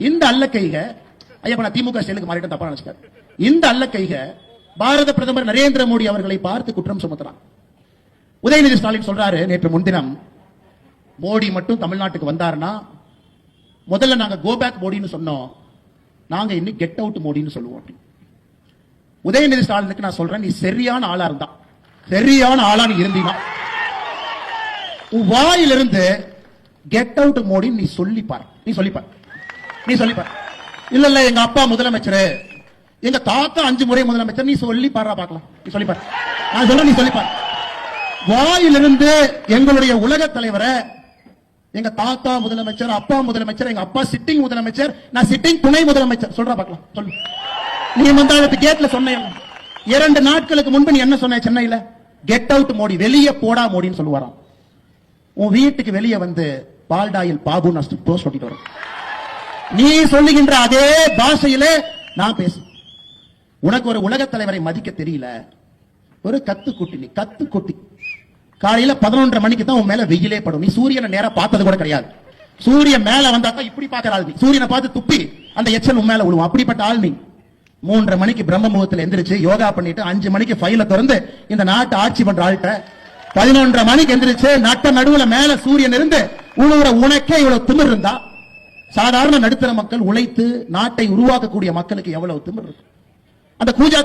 இந்த அல்லக்கைக ஐயா நான் திமுக ஸ்டைலுக்கு மாறிட்டு தப்பா நினைச்சிட்டேன் இந்த அல்லக்கைக பாரத பிரதமர் நரேந்திர மோடி அவர்களை பார்த்து குற்றம் சுமத்துறான். உதயநிதி ஸ்டாலின் சொல்றாரு நேற்று முன்தினம் மோடி மட்டும் தமிழ்நாட்டுக்கு வந்தாருன்னா முதல்ல நாங்க கோபேக் மோடின்னு சொன்னோம் நாங்க இன்னும் கெட் அவுட் மோடின்னு சொல்லுவோம் உதயநிதி ஸ்டாலினுக்கு நான் சொல்றேன் நீ சரியான ஆளா இருந்தா சரியான ஆளா நீ இருந்தீனா. வாயிலிருந்து கெட் அவுட் மோடின்னு நீ சொல்லி பாரு. நீ சொல்லி பாரு. நீ சொல்லி பாரு. இல்ல இல்ல எங்க அப்பா முதலமைச்சர். எங்க தாத்தா அஞ்சு முறை முதலமைச்சர். நீ சொல்லி பாரா பாக்கலாம் நீ சொல்லி பாரு. நான் சொல்ல நீ சொல்லி பாரு. வாயிலிருந்து எங்களுடைய உலக தலைவரை எங்க தாத்தா முதலமைச்சர் அப்பா முதலமைச்சர் எங்க அப்பா சிட்டிங் முதலமைச்சர் நான் சிட்டிங் துணை முதலமைச்சர். சொல்றா பாக்கலாம் சொல்லு. நீ முந்தானத்து கேட்ல சொன்ன இரண்டு நாட்களுக்கு முன்பு நீ என்ன சொன்ன சென்னையில? கெட் அவுட் மோடி வெளியே போடா மோடின்னு சொல்லுவாராம். உன் வீட்டுக்கு வெளியே வந்து பால்டாயில் பாபு நான் போஸ்ட் ஒட்டிட்டு வரேன் நீ சொல்லுகின்ற அதே பாஷையிலே நான் பேசு உனக்கு ஒரு உலகத் தலைவரை மதிக்க தெரியல. ஒரு கத்து குட்டி நீ கத்து குட்டி காலையில பதினொன்றரை மணிக்கு தான் உன் மேல வெயிலே படும். நீ சூரியனை நேரம் பார்த்தது கூட கிடையாது. சூரியன் மேல வந்தா தான் இப்படி பாக்குற ஆள் நீ. சூரியனை பார்த்து துப்பி அந்த எச்சல் உன் மேல விழுவும் அப்படிப்பட்ட ஆள் நீ. மூன்றரை மணிக்கு பிரம்ம முகத்துல எந்திரிச்சு யோகா பண்ணிட்டு அஞ்சு மணிக்கு ஃபைல திறந்து இந்த நாட்டை ஆட்சி பண்ற ஆள்கிட்ட பதினொன்றரை மணிக்கு எந்திரிச்சு நட்ட நடுவுல மேல சூரியன் இருந்து உழுவுற உனக்கே இவ்வளவு திமிர் இருந்தா சாதாரண நடுத்தர மக்கள் உழைத்து நாட்டை உருவாக்கக்கூடிய மக்களுக்கு எவ்வளவு திமிர் இருக்கு? அந்த கூஜா